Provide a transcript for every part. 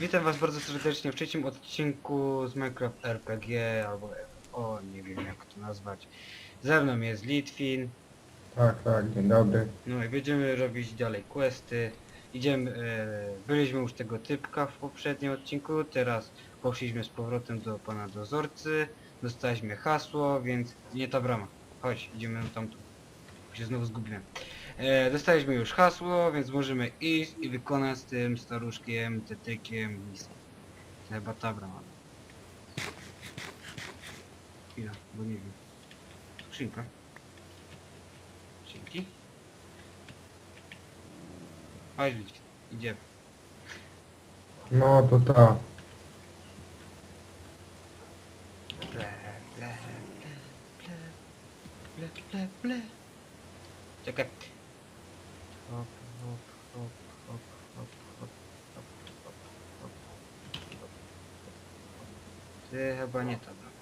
Witam was bardzo serdecznie w trzecim odcinku z Minecraft RPG, albo o, nie wiem jak to nazwać. Ze mną jest Litwin, Tak, tak, dzień dobry. no i będziemy robić dalej questy. Idziemy, e, byliśmy już tego typka w poprzednim odcinku, teraz poszliśmy z powrotem do pana dozorcy, dostaliśmy hasło, więc nie ta brama. Chodź, idziemy tam tu. Się znowu zgubiłem. E, dostaliśmy już hasło, więc możemy iść i wykonać z tym staruszkiem, tetykiem misję. Chyba ta brama. Chwila, bo nie wiem. Skrzynka. Dzięki. Chodź, idziemy. No to ta. Ble, ble, ble, ble, ble, ble. Czekaj. Hop, hop, hop, hop, hop, hop, hop, hop, hop, hop. Ty chyba nie ta droga.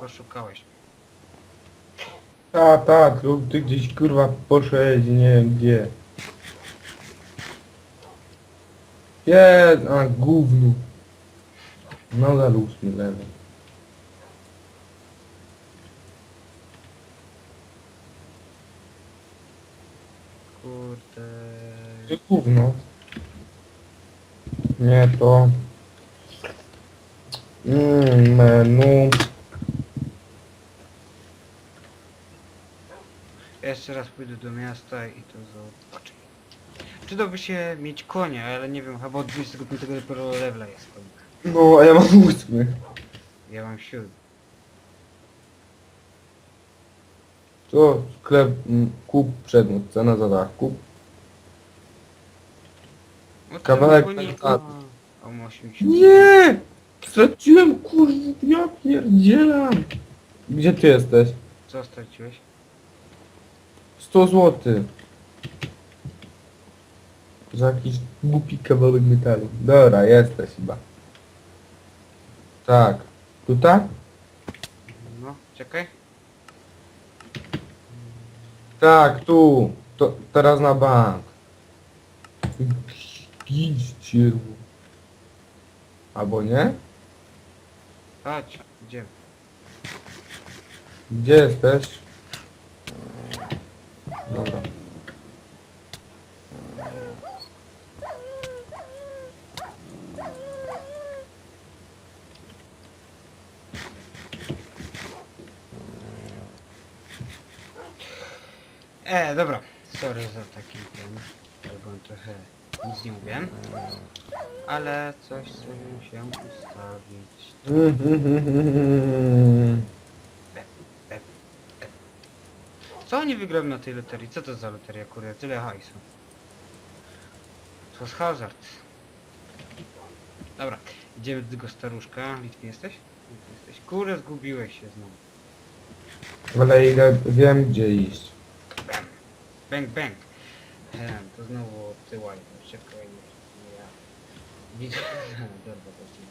Poszukałeś. Ta, ta, tu, ty gdzieś kurwa poszedł, nie wiem gdzie. Jest, a gówno. Noga luz mi lewy. Kurde. Ty gówno. Nie to. Mm, menu. Jeszcze raz pójdę do miasta i to zobaczę. Przydałby się mieć konia, ale nie wiem, chyba od 25 dopiero levela jest konik. No, a ja mam ósmy. Ja mam siódmy. To sklep, mm, kup przedmiot, cena za kup. Вот Кабак, а, а может ничего. Не! Зачем курить? Я пердела. Где ты остась? Застачусь. 100 злотых. За jakiś głupi kawałek metalu. Dobra, jesteś chyba. Tak. Tutaj? No, czekaj. Tak, tu. To, teraz na bank. Idźcie. Albo nie? Chodź, gdzie? Gdzie jesteś? Dobra. E, dobra. Sorry za taki ten. Albo trochę nic nie mówiłem. Ale coś sobie musiałem ustawić. Co oni wygrają na tej loterii? Co to za loteria, kurde? Tyle hajsu. To jest hazard. Dobra, idziemy do tego staruszka. Litwy jesteś? Litwy jesteś. Kurde, zgubiłeś się znowu. Ale ile wiem gdzie iść. Bang, bang. bang. Ehm, to znowu ty łajno. Czekaj, nie ja. Widzę. Dobra, to ci.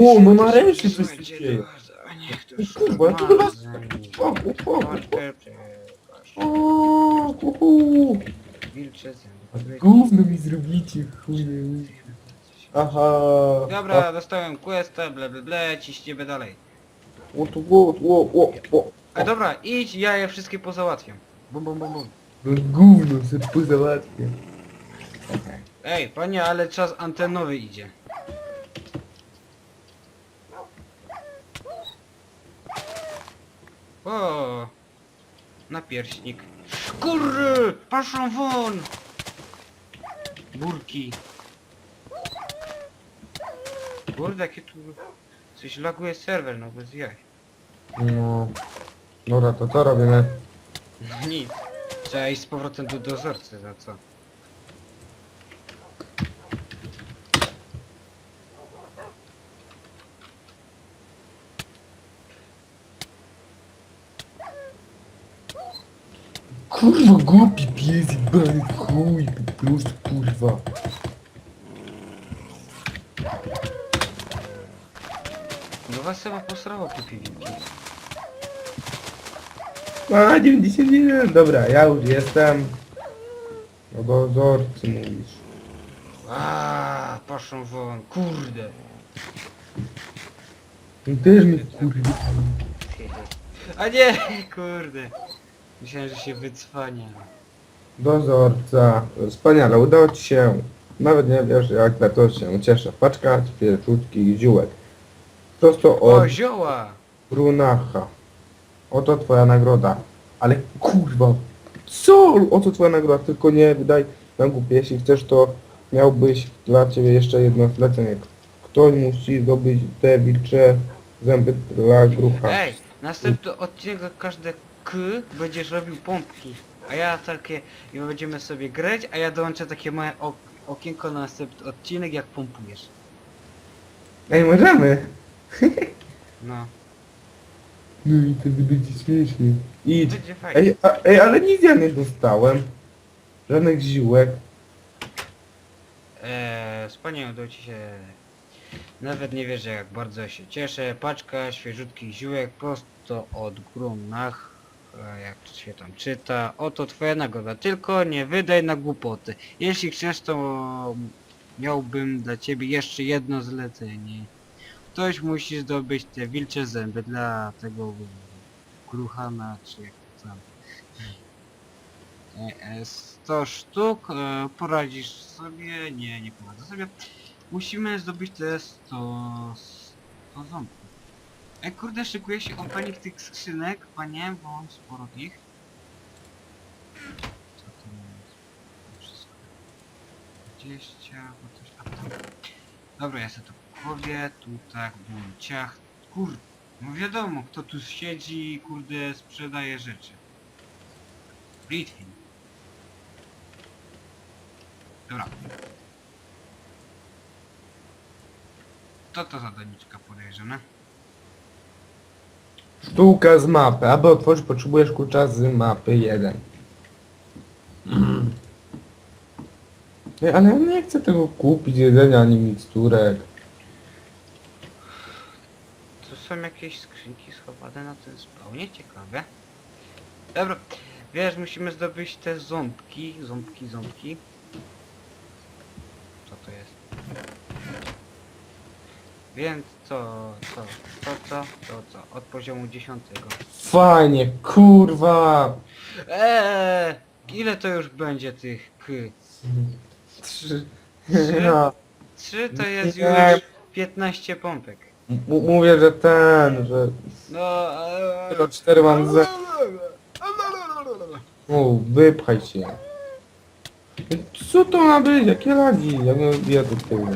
Ło, no na Słuchajcie, wszystkie. kurwa, szarpazem. tu was- O, o, o, o. Wilcze zęby. Gówno mi zrobicie, chuj. Aha. Dobra, dostałem questa, ble ble ble, ciśniemy dalej. O, tu, o, o, o, o. A dobra, idź, ja je wszystkie pozałatwiam. Bum bum bum bum. No gówno se pozałatwię. Ej, panie, ale czas antenowy idzie. O, napierśnik. Kurry, paszą won! Burki. Kurde, jakie tu... Coś laguje serwer, no bez jaj. No. Dobra, to co robimy? Nic. Trzeba iść z powrotem do dozorcy, za co? Kurwa, głupi pies, jebany chuj, po prostu kurwa. No was chyba posrało po piwiki. A, 91, dobra, ja już jestem. No dozorcy mówisz. Aaa, poszą won, kurde. Też mi kurwa. A nie, kurde. Myślałem, że się wycwania. Dozorca. Wspaniale, udało ci się. Nawet nie wiesz jak na to się cieszę. Paczka świeżutkich ziółek. Prosto od O, zioła! Brunacha. Oto twoja nagroda. Ale kurwa. Co? Oto twoja nagroda. Tylko nie wydaj na głupie. Jeśli chcesz to miałbyś dla ciebie jeszcze jedno zlecenie. Ktoś musi zdobyć te wilcze zęby dla grucha. Ej, następny odcinek każde K będziesz robił pompki. A ja takie, i my będziemy sobie grać, a ja dołączę takie małe ok okienko na następny odcinek, jak pompujesz. Ej, możemy. No, No i wtedy będzie śmiesznie. Idź. będzie fajnie. Ej, a, ej, ale nic ja nie dostałem. Żadnych ziółek. Eee, wspaniale udało ci się. Nawet nie wierzę jak bardzo się cieszę. Paczka świeżutkich ziółek prosto od Grunach. Jak się tam czyta. Oto twoja nagroda. Tylko nie wydaj na głupoty. Jeśli chcesz to miałbym dla ciebie jeszcze jedno zlecenie. Ktoś musi zdobyć te wilcze zęby dla tego kruchana czy jak to tam. E, e, 100 sztuk, e, poradzisz sobie, nie, nie poradzę sobie. Musimy zdobyć te 100, 100 ząbków. E kurde, szykuje się opening tych skrzynek, panie, bo mam sporo ich. Co to jest? Wszystko. 20, bo coś a tam. Dobra, ja sobie tu powie, tu tak, bum, ciach. Kur... No wiadomo, kto tu siedzi i kurde sprzedaje rzeczy. Litwin. Dobra. To to zadaniczka podejrzane. Sztuka z mapy. Aby otworzyć potrzebujesz klucza z mapy 1. Ej, ale ja nie chcę tego kupić, jedzenia ani miksturek. Tu są jakieś skrzynki schowane na tym spawnie, ciekawe. Dobra, wiesz, musimy zdobyć te ząbki, ząbki, ząbki. Co to jest? Więc co, co, to co, to co, od poziomu 10. Fajnie, kurwa! Eee, ile to już będzie tych k? Trzy. Trzy? Ja. 3 to jest już 15 pompek. M- mówię, że ten, że No, tylko cztery mam ze... O, wypchaj się. Co to ma być? Jakie lagi? Ja nie ja tyłu.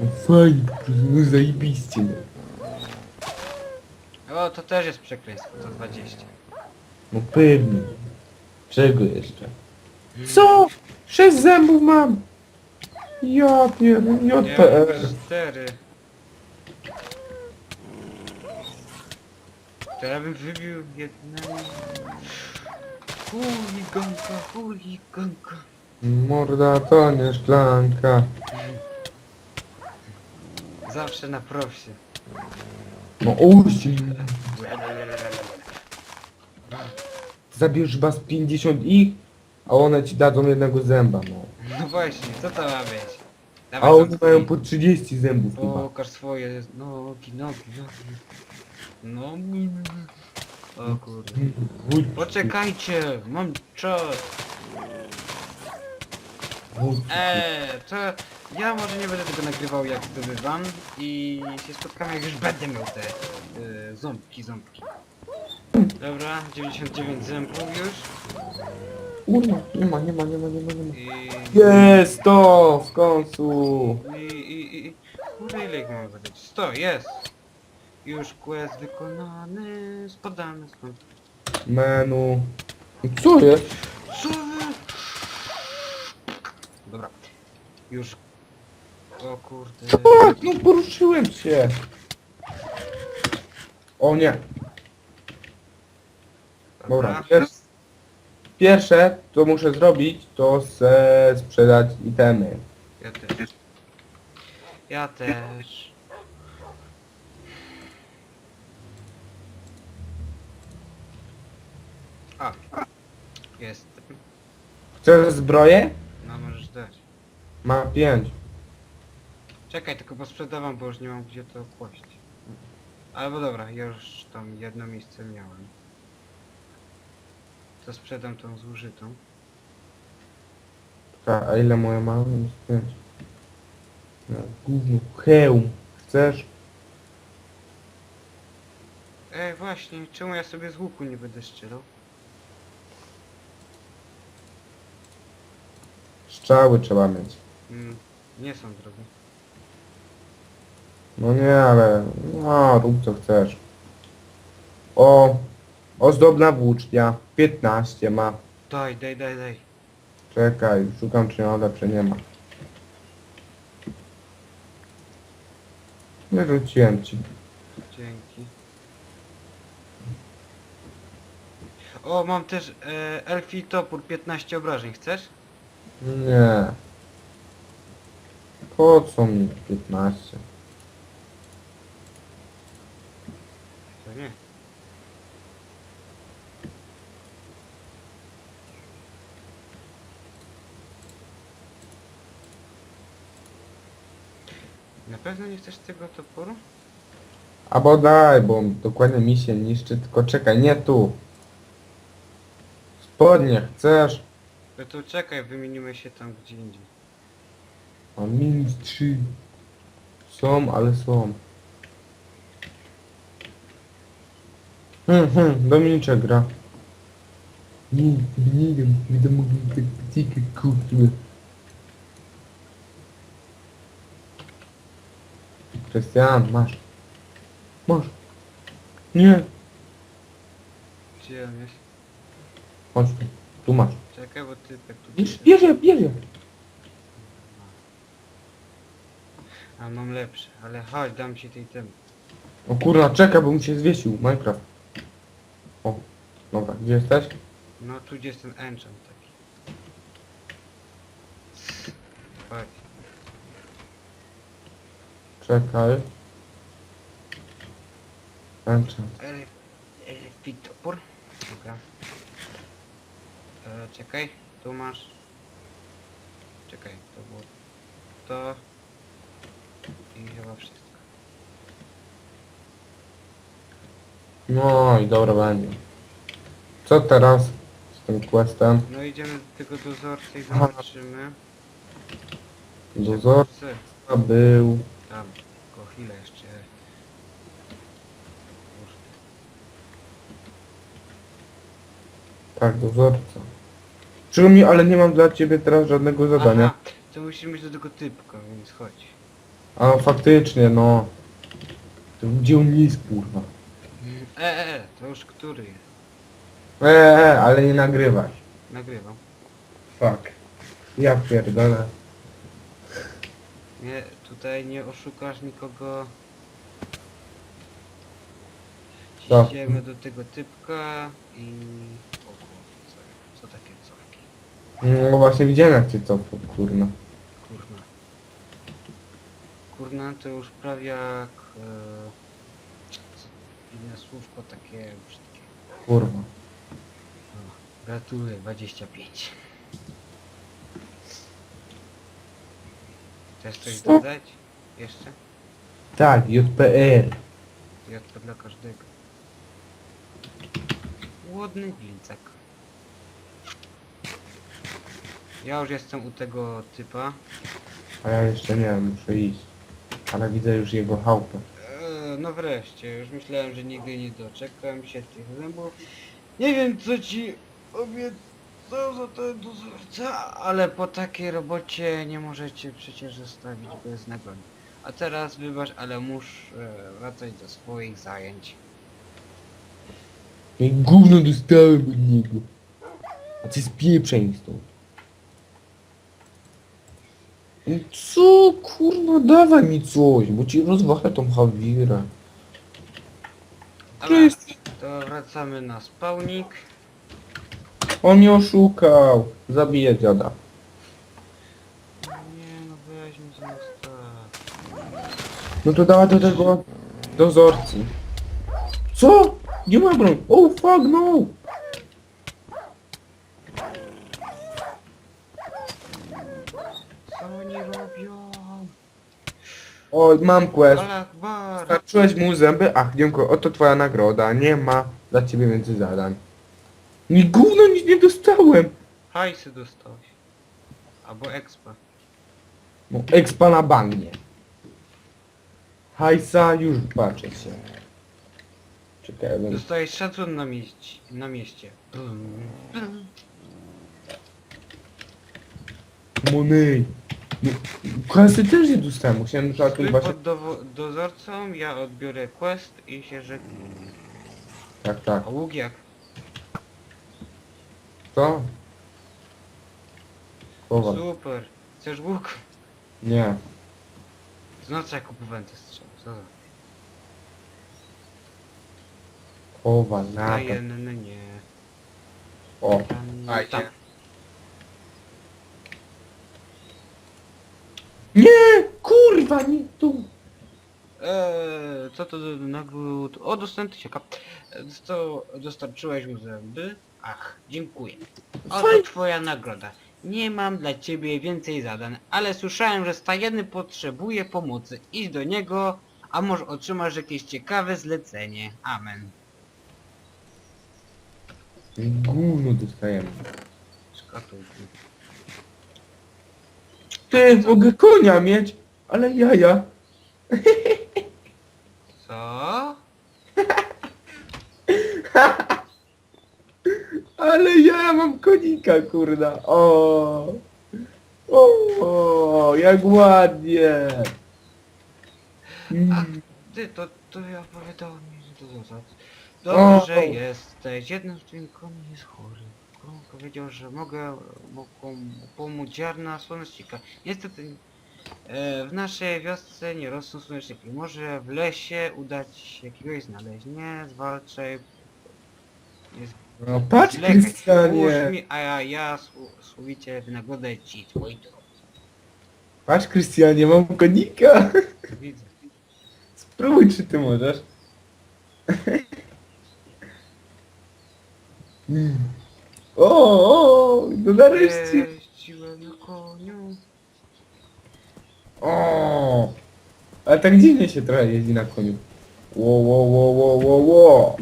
No Fajnie, no zajebiście. O, to też jest przekleństwo, to 20. No pewnie. Czego jeszcze? Co? Sześć zębów mam! Ja pier... Ja JPR. 4. To ja bym wybił jednego. Huliganka, huliganka. Morda to nie szklanka. Zawsze na prosie. No uści. Zabierz z 50 ich, a one ci dadzą jednego zęba, no. No właśnie, co to ma być? A oni mają po 30 zębów chyba. Pokaż swoje nogi, nogi, nogi. No. O kurde. Wódź, Poczekajcie, mam czas. wódź. Eee, to ja może nie będę tego nagrywał jak zdobywam i się spotkamy jak już będę miał te y, ząbki, ząbki. Dobra, 99 zębów już Kurwa, nie ma, nie ma, nie ma, nie ma, nie ma. i... Jest to! W końcu! I, i, i... Kurde ile ich mam wydać? 100, jest! Już quest wykonany, spadamy stąd. Menu. Co jest? Co wy? Dobra. Już... O kurde... O, no poruszyłem się! O nie. Dobra, pier pierwsze co muszę zrobić to se sprzedać itemy. Ja też. Ja też. A. Jest. Chcesz zbroję? No możesz dać. Ma pięć. Czekaj, tylko posprzedawam, bo już nie mam gdzie to kłaść. Albo dobra, ja już tam jedno miejsce miałem. To sprzedam tą zużytą. A, a ile moja ma? Jest pięć. No, gówno. Hełm. Chcesz? Ej, właśnie, czemu ja sobie z łuku nie będę strzelał? Strzały trzeba mieć. Mm, nie są drogie. No nie, ale... No, rób co chcesz. O! Ozdobna włócznia. 15 ma. Daj, daj, daj, daj. Czekaj, szukam czy ją lepsze nie ma. Wyrzuciłem ci. Dzięki. O, mam też e, elfi topór 15 obrażeń, chcesz? Nie. Po co mi 15? To nie. Na pewno nie chcesz tego toporu? Albo daj, bo dokładnie mi się niszczy, tylko czekaj, nie tu. Spodnie, chcesz? No to czekaj, wymienimy się tam gdzie indziej. A minus 3. Są, ale są. Hmm, hmm, Dominiczek gra. Nie, nie wiem, mógł tak tylko kurczę. Krystian, masz. Masz. Nie. Gdzie on jest? Chodź tu. Tu masz. Czekaj, bo ty tak tu... Bierz, bierze, bierze. A mam lepsze, ale chodź, dam ci tej temy. O kurna, czekaj, bo mi się zwiesił Minecraft. O, dobra, gdzie jesteś? No tu gdzie jest ten enchant taki. Chodź. Czekaj. Enchant. Elf, elfi topór. Dobra. E, czekaj, tu masz. Czekaj, to było to. I chyba wszystko. No i dobra będzie. Co teraz z tym questem? No idziemy do tego dozorcy i Aha. zobaczymy. Dozorca był... Tam, tylko chwilę jeszcze. Tak, dozorca. Czego mi, ale nie mam dla ciebie teraz żadnego zadania. Aha, to musimy iść do tego typka, więc chodź. A faktycznie, no. To gdzie on jest, kurwa? E, e, to już który jest? Eee, ale nie nagrywać. Nagrywam. Fuck. Ja pierdolę. Nie, tutaj nie oszukasz nikogo. Idziemy do tego typka i... O kurwa, co, co takie cofki? No właśnie widziałem jak cię cofał, kurna. Kurna. Kurna to już prawie jak... E, inne słówko takie brzydkie. Kurwa. O, gratuluję, 25. Chcesz coś Co? dodać? Jeszcze? Tak, JPR. Ja to dla każdego. Łodny glincek. Ja już jestem u tego typa. A ja jeszcze nie wiem, muszę iść. Ale widzę już jego chałupę. Eee, no wreszcie, już myślałem, że nigdy nie doczekam się tych zębów. Nie wiem co ci za ten dozorca, ale po takiej robocie nie możecie przecież zostawić bez nagrody. A teraz wybacz, ale muszę wracać do swoich zajęć. I gówno dostałem od niego. A ty spieprzeń stąd. No Co kurwa, dawaj mi coś, bo ci rozwalę tą hawirę. Dobra, to wracamy na spawnik. On mnie oszukał. zabije dziada. Nie no. No to dała do tego dozorcy. Co? Nie ma broń. Oh fuck no! Co oni robią? Oj, mam quest. Allah Starczyłeś mu zęby? Ach, dziękuję. Oto twoja nagroda. Nie ma dla ciebie więcej zadań. Ni gówno nic nie dostałem. Hajsy dostałeś. Albo expa. No, expa na bagnie. Hajsa, już patrzę się. Czekaj, ja będę... Dostałeś szacun na mieście. Na mieście. Bum. Monej. No, kasy też nie dostałem, musiałem przykład Stój właśnie... pod dowo- dozorcą, ja odbiorę quest i się żegnam. Tak, tak. A łuk jak? Co? Kowal. Super. Chcesz łuk? Nie. Znaczy jak kupowałem te strzały. Co za? Kowal, na Dajenny nie. O. Tam, nie. Kurwa, nie tu! Eee, co to do nagród? O, dostałem tysiaka. E, Dostał, dostarczyłeś mu zęby? Ach, dziękuję. Oto twoja nagroda. Nie mam dla ciebie więcej zadań, ale słyszałem, że stajeny potrzebuje pomocy. Idź do niego, a może otrzymasz jakieś ciekawe zlecenie. Amen. Gówno dostajemy. Szkatułki. Ty, mogę konia mieć, ale jaja. Co? Mam konika, kurda. O. O, jak ładnie. Mm. Ty, to, to ja opowiadałem mi, że to zasad. Dobrze O. jesteś. Jeden z twoich koni jest chory. Król powiedział, że mogę mogą pomóc ziarna słonecznika. Niestety e, w naszej wiosce nie rosną słoneczniki. Może w lesie uda ci się jakiegoś znaleźć. Nie zwalczaj. Nie No patrz. Krystianie. Mi, a ja, ja sł- słowicie wynagrodzę ci twój trud. Patrz, Krystianie, mam konika. Widzę. Spróbuj, czy ty możesz. Mm. O, o, no nareszcie. Jeździłem na koniu. O, ale tak dziwnie się trochę jeździ na koniu. Ło, ło, ło, ło, ło, ło.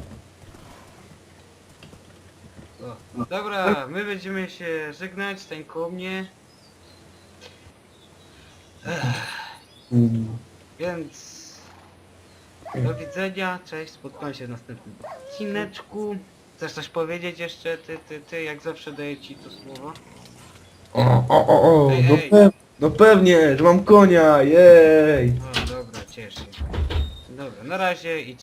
O, Dobra, my będziemy się żegnać, stań koło mnie. Ech, Mm. więc do widzenia, cześć, spotkamy się w następnym odcineczku. Chcesz coś powiedzieć jeszcze? Ty, ty, ty, jak zawsze daję ci to słowo. O, o, o, o, Ej, no, ej. pe no pewnie, że mam konia, jej. O, dobra, cieszę się. Dobra, na razie i